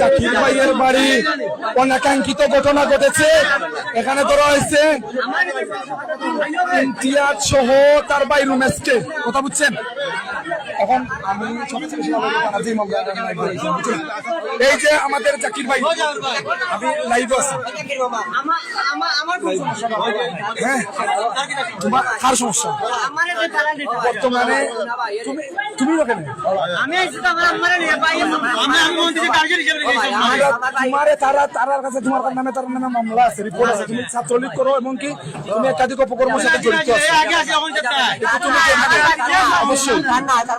জাকির ভাইয়ের বাড়ি। অনাকাঙ্ক্ষিত ঘটনা ঘটেছে। এখানে তো হয়েছে ইমতিয়াজ সহ তার ভাই রুমেশকে কথা বুঝছেন? এখন আমি? এই যে আমাদের জাকির ভাই আমি লাইভ আছি। হ্যাঁ? তোমার কার সমস্যা? বর্তমানে তুমি ওখানে মন তোমারে তারা তারার কাছে তোমার নামে তার নামে মামলা আছে রিপোর্ট আছে। তুমি ছাত্রলীগ করো এবং কি তুমি একাধিক অপকর্মের সাথে জড়িত আছো। অবশ্যই।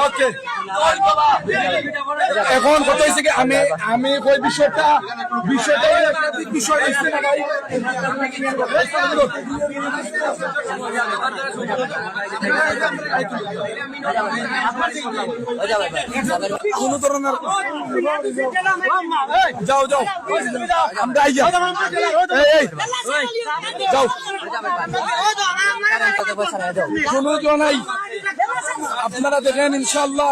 ওকে এখন কথা হয়েছে কি আমি আমি ওই বিষয়টা বিষয়টা বিষয় হয়েছে না ভাই কোন ধরনের যাও যাও। আমরা এই যাও। কোনো নাই। আপনারা দেখেন ইনশাল্লাহ